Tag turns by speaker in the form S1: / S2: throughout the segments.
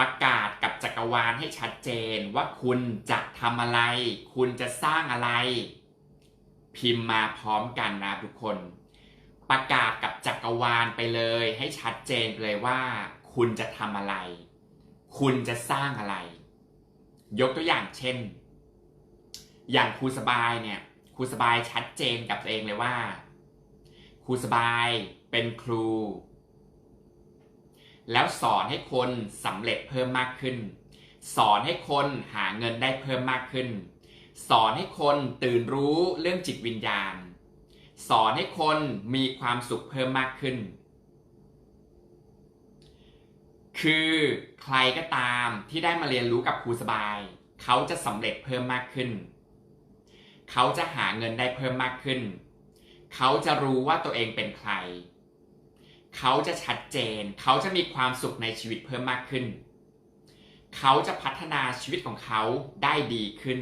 S1: ประกาศกับจักรวาลให้ชัดเจนว่าคุณจะทำอะไร คุณจะสร้างอะไร พิมพ์มาพร้อมกันนะทุกคน ประกาศกับจักรวาลไปเลย ให้ชัดเจนเลยว่า คุณจะทำอะไร คุณจะสร้างอะไร ยกตัวอย่างเช่น อย่างครูสบายเนี่ยครูสบายชัดเจนกับตัวเองเลยว่าครูสบายเป็นครู แล้วสอนให้คนสำเร็จเพิ่มมากขึ้น สอนให้คนหาเงินได้เพิ่มมากขึ้น สอนให้คนตื่นรู้เรื่องจิตวิญญาณ สอนให้คนมีความสุขเพิ่มมากขึ้น คือใครก็ตามที่ได้มาเรียนรู้กับครูสบาย เขาจะสำเร็จเพิ่มมากขึ้น เขาจะหาเงินได้เพิ่มมากขึ้น เขาจะรู้ว่าตัวเองเป็นใคร เขาจะชัดเจน เขาจะมีความสุขในชีวิตเพิ่มมากขึ้น เขาจะพัฒนาชีวิตของเขาได้ดีขึ้น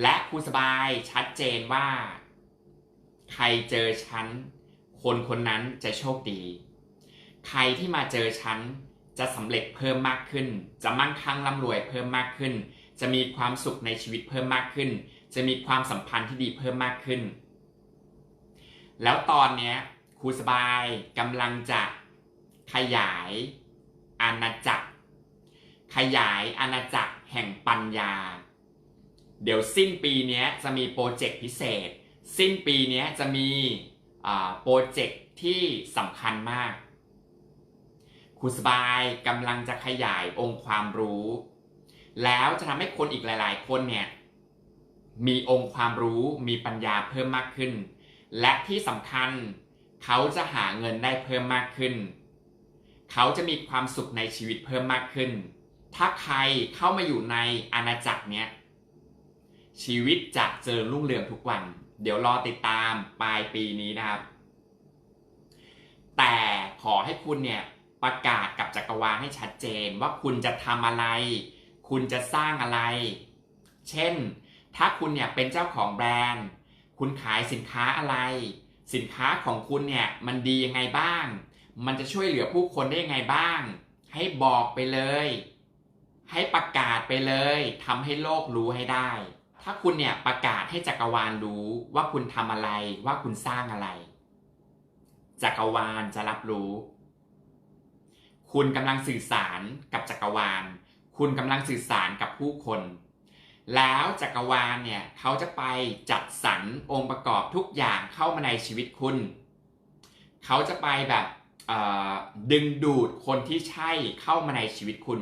S1: และครูสบายชัดเจนว่า ใครเจอฉัน คนคนนั้นจะโชคดี ใครที่มาเจอฉันจะสำเร็จเพิ่มมากขึ้น จะมั่งคั่งร่ำรวยเพิ่มมากขึ้น จะมีความสุขในชีวิตเพิ่มมากขึ้น จะมีความสัมพันธ์ที่ดีเพิ่มมากขึ้น แล้วตอนเนี้ย ครูสบายกำลังจะขยายอาณาจักร ขยายอาณาจักรแห่งปัญญา เดี๋ยวสิ้นปีนี้จะมีโปรเจกต์พิเศษ สิ้นปีนี้จะมีโปรเจกต์ที่สำคัญมากครูสบายกำลังจะขยายองค์ความรู้ แล้วจะทำให้คนอีกหลาย ๆ คนเนี่ยมีองค์ความรู้มีปัญญาเพิ่มมากขึ้น และที่สำคัญ เขาจะหาเงินได้เพิ่มมากขึ้น เขาจะมีความสุขในชีวิตเพิ่มมากขึ้น ถ้าใครเข้ามาอยู่ในอาณาจักรเนี้ยชีวิตจะเจริญรุ่งเรืองทุกวัน เดี๋ยวรอติดตามปลายปีนี้นะครับ แต่ขอให้คุณเนี่ยประกาศกับจักรวาลให้ชัดเจนว่าคุณจะทำอะไร คุณจะสร้างอะไร เช่น ถ้าคุณเนี่ยเป็นเจ้าของแบรนด์ คุณขายสินค้าอะไร สินค้าของคุณเนี่ยมันดียังไงบ้าง มันจะช่วยเหลือผู้คนได้ยังไงบ้าง ให้บอกไปเลย ให้ประกาศไปเลยทำให้โลกรู้ให้ได้ ถ้าคุณเนี่ยประกาศให้จักรวาลรู้ว่าคุณทำอะไรว่าคุณสร้างอะไร จักรวาลจะรับรู้ คุณกำลังสื่อสารกับจักรวาล คุณกำลังสื่อสารกับผู้คน แล้วจักรวาลเนี่ยเขาจะไปจัดสรรองค์ประกอบทุกอย่างเข้ามาในชีวิตคุณ เขาจะไปแบบดึงดูดคนที่ใช่เข้ามาในชีวิตคุณ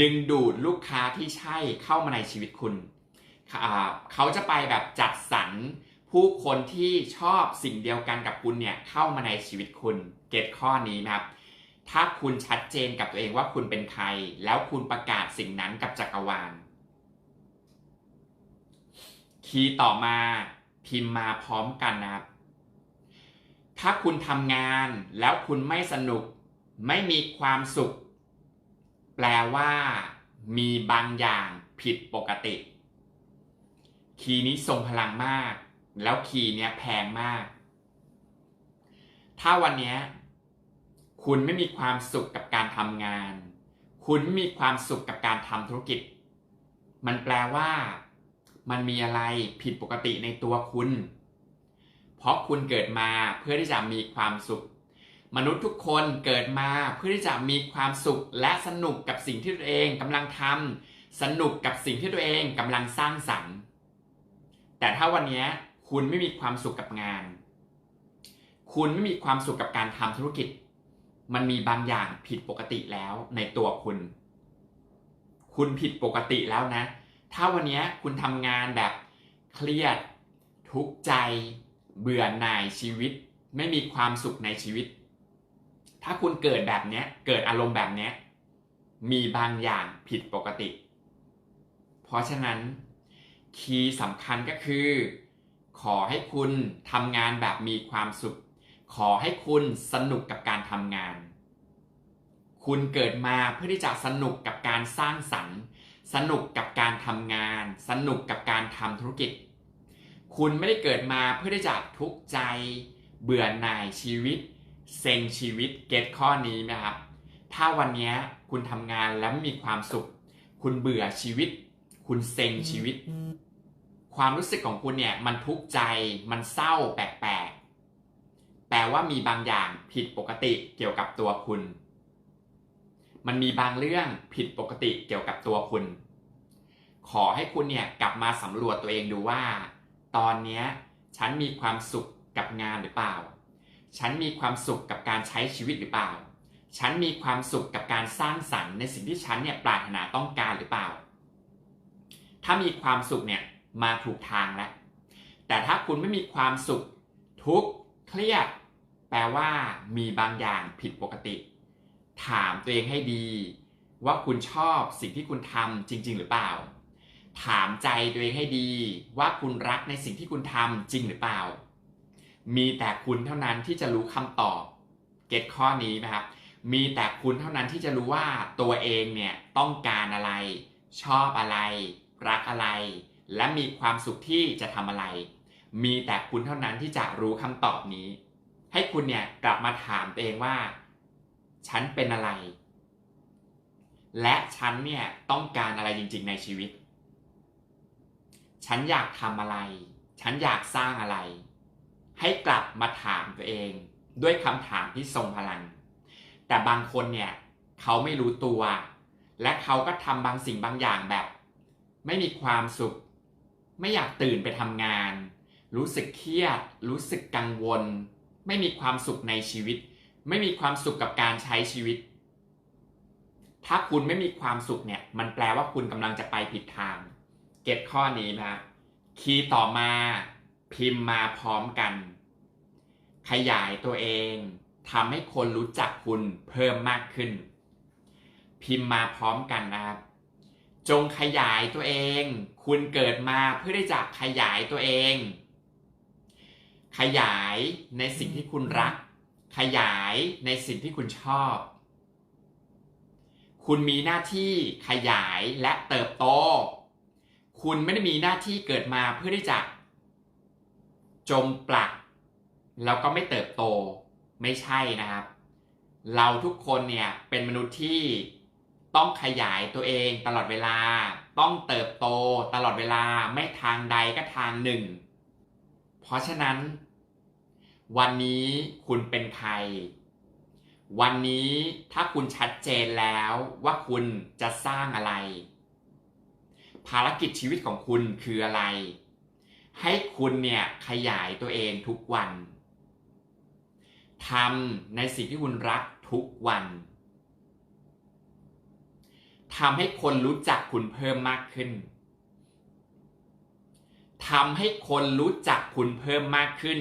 S1: ดึงดูดลูกค้าที่ใช่เข้ามาในชีวิตคุณ เขาจะไปแบบจัดสรรผู้คนที่ชอบสิ่งเดียวกันกับคุณเนี่ยเข้ามาในชีวิตคุณ เก็ตข้อนี้นะครับ ถ้าคุณชัดเจนกับตัวเองว่าคุณเป็นใคร แล้วคุณประกาศสิ่งนั้นกับจักรวาล คีย์ต่อมาพิมพ์มาพร้อมกันนะครับ ถ้าคุณทำงานแล้วคุณไม่สนุก ไม่มีความสุข แปลว่ามีบางอย่างผิดปกติ คีย์นี้ทรงพลังมาก แล้วคีย์เนี้ยแพงมาก ถ้าวันนี้คุณไม่มีความสุขกับการทำงาน คุณไม่มีความสุขกับการทำธุรกิจ มันแปลว่า มันมีอะไรผิดปกติในตัวคุณ เพราะคุณเกิดมาเพื่อที่จะมีความสุข มนุษย์ทุกคนเกิดมาเพื่อที่จะมีความสุขและสนุกกับสิ่งที่ตัวเองกำลังทำสนุกกับสิ่งที่ตัวเองกำลังสร้างสรรค์ แต่ถ้าวันนี้คุณไม่มีความสุขกับงาน คุณไม่มีความสุขกับการทำธุรกิจ มันมีบางอย่างผิดปกติแล้วในตัวคุณ คุณผิดปกติแล้วนะ ถ้าวันนี้คุณทำงานแบบเครียด ทุกข์ใจ เบื่อหน่ายชีวิต ไม่มีความสุขในชีวิต ถ้าคุณเกิดแบบนี้เกิดอารมณ์แบบนี้มีบางอย่างผิดปกติ เพราะฉะนั้นคีย์สำคัญก็คือ ขอให้คุณทำงานแบบมีความสุข ขอให้คุณสนุกกับการทำงาน คุณเกิดมาเพื่อที่จะสนุกกับการสร้างสรรค์ สนุกกับการทำงาน สนุกกับการทำธุรกิจ คุณไม่ได้เกิดมาเพื่อที่จะทุกข์ใจ เบื่อหน่ายชีวิต เซ็งชีวิตเก็ตข้อนี้นะครับ ถ้าวันนี้คุณทำงานแล้วไม่มีความสุข คุณเบื่อชีวิต คุณเซ็งชีวิต ความรู้สึกของคุณเนี่ยมันทุกข์ใจ มันเศร้าแปลกๆแปลว่ามีบางอย่างผิดปกติเกี่ยวกับตัวคุณ มันมีบางเรื่องผิดปกติเกี่ยวกับตัวคุณ ขอให้คุณเนี่ยกลับมาสำรวจตัวเองดูว่า ตอนนี้ฉันมีความสุขกับงานหรือเปล่า ฉันมีความสุขกับการใช้ชีวิตหรือเปล่า ฉันมีความสุขกับการสร้างสรรค์ในสิ่งที่ฉันเนี่ยปรารถนาต้องการหรือเปล่า ถ้ามีความสุขเนี่ยมาถูกทางแล้ว แต่ถ้าคุณไม่มีความสุข ทุกข์เครียด แปลว่ามีบางอย่างผิดปกติ ถามตัวเองให้ดี ว่าคุณชอบสิ่งที่คุณทำจริง ๆ หรือเปล่า ถามใจตัวเองให้ดี ว่าคุณรักในสิ่งที่คุณทำจริงหรือเปล่า มีแต่คุณเท่านั้นที่จะรู้คำตอบ เก็ตข้อนี้นะครับ มีแต่คุณเท่านั้นที่จะรู้ว่าตัวเองเนี่ยต้องการอะไร ชอบอะไร รักอะไร และมีความสุขที่จะทำอะไร มีแต่คุณเท่านั้นที่จะรู้คำตอบนี้ ให้คุณเนี่ยกลับมาถามตัวเองว่า ฉันเป็นอะไร และฉันเนี่ยต้องการอะไรจริง ๆ ในชีวิต ฉันอยากทำอะไร ฉันอยากสร้างอะไร ให้กลับมาถามตัวเอง ด้วยคำถามที่ทรงพลัง แต่บางคนเนี่ยเขาไม่รู้ตัว และเขาก็ทำบางสิ่งบางอย่างแบบ ไม่มีความสุข ไม่อยากตื่นไปทำงาน รู้สึกเครียด รู้สึกกังวล ไม่มีความสุขในชีวิต ไม่มีความสุขกับการใช้ชีวิต ถ้าคุณไม่มีความสุขเนี่ย มันแปลว่าคุณกำลังจะไปผิดทาง เก็ตข้อนี้นะคีย์ต่อมาพิมพ์มาพร้อมกัน ขยายตัวเองทำให้คนรู้จักคุณเพิ่มมากขึ้น พิมพ์มาพร้อมกันนะครับจงขยายตัวเอง คุณเกิดมาเพื่อที่จะขยายตัวเอง ขยายในสิ่งที่คุณรัก ขยายในสิ่งที่คุณชอบ คุณมีหน้าที่ขยายและเติบโต คุณไม่ได้มีหน้าที่เกิดมาเพื่อที่จะ จมปลัก แล้วก็ไม่เติบโตไม่ใช่นะครับ เราทุกคนเนี่ยเป็นมนุษย์ที่ต้องขยายตัวเองตลอดเวลา ต้องเติบโตตลอดเวลาไม่ทางใดก็ทางหนึ่ง เพราะฉะนั้น วันนี้คุณเป็นใคร วันนี้ถ้าคุณชัดเจนแล้วว่าคุณจะสร้างอะไร ภารกิจชีวิตของคุณคืออะไร ให้คุณเนี่ยขยายตัวเองทุกวันทำในสิ่งที่คุณรักทุกวันทำให้คนรู้จักคุณเพิ่มมากขึ้นทำให้คนรู้จักคุณเพิ่มมากขึ้น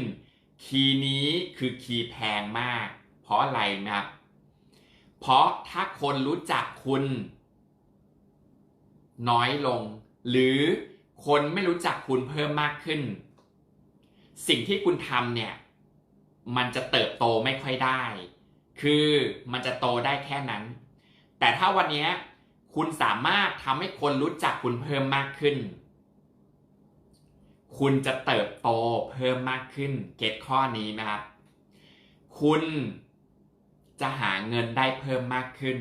S1: คีย์นี้คือคีย์แพงมาก เพราะอะไรนะครับเพราะถ้าคนรู้จักคุณ น้อยลง หรือคนไม่รู้จักคุณเพิ่มมากขึ้น สิ่งที่คุณทำเนี่ย มันจะเติบโตไม่ค่อยได้ คือมันจะโตได้แค่นั้น แต่ถ้าวันนี้คุณสามารถทำให้คนรู้จักคุณเพิ่มมากขึ้น คุณจะเติบโตเพิ่มมากขึ้น เก็ตข้อนี้นะครับ คุณจะหาเงินได้เพิ่มมากขึ้น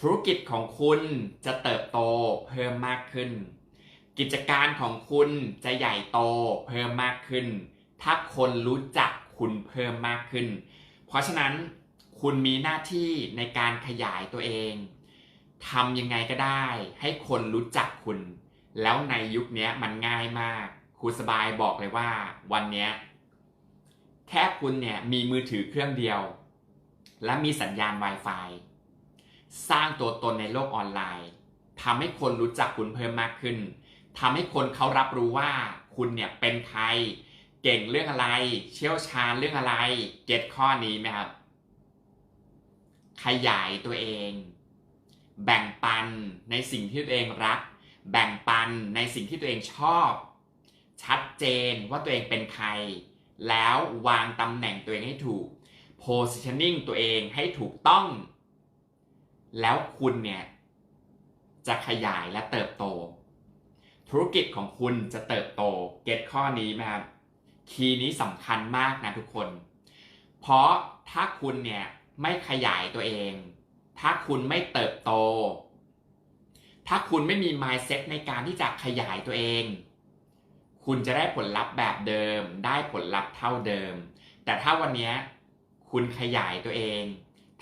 S1: ธุรกิจของคุณจะเติบโตเพิ่มมากขึ้น กิจการของคุณจะใหญ่โตเพิ่มมากขึ้น ถ้าคนรู้จักคุณเพิ่มมากขึ้น เพราะฉะนั้นคุณมีหน้าที่ในการขยายตัวเองทำยังไงก็ได้ ให้คนรู้จักคุณ แล้วในยุคนี้มันง่ายมาก รูสบายบอกเลยว่าวันนี้แค่คุณเนี่ยมีมือถือเครื่องเดียว และมีสัญญาณ Wi-Fi สร้างตัวตนในโลกออนไลน์ทำให้คนรู้จักคุณเพิ่มมากขึ้นทำให้คนเขารับรู้ว่าคุณเนี่ยเป็นใคร เก่งเรื่องอะไร เชี่ยวชาญเรื่องอะไรเก็ตข้อนี้ไหมครับ ขยายตัวเอง แบ่งปันในสิ่งที่ตัวเองรัก แบ่งปันในสิ่งที่ตัวเองชอบ ชัดเจนว่าตัวเองเป็นใคร แล้ววางตำแหน่งตัวเองให้ถูก positioning ตัวเองให้ถูกต้อง แล้วคุณเนี่ย จะขยายและเติบโต ธุรกิจของคุณจะเติบโต เก็ตข้อนี้ไหมครับ คีย์นี้สำคัญมากนะทุกคน เพราะถ้าคุณเนี่ยไม่ขยายตัวเอง ถ้าคุณไม่เติบโต ถ้าคุณไม่มี mindset ในการที่จะขยายตัวเอง คุณจะได้ผลลัพธ์แบบเดิม ได้ผลลัพธ์เท่าเดิม แต่ถ้าวันนี้คุณขยายตัวเอง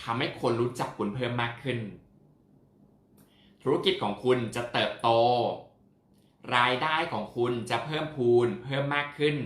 S1: ทำให้คนรู้จักคุณเพิ่มมากขึ้น ธุรกิจของคุณจะเติบโต รายได้ของคุณจะเพิ่มพูนเพิ่มมากขึ้น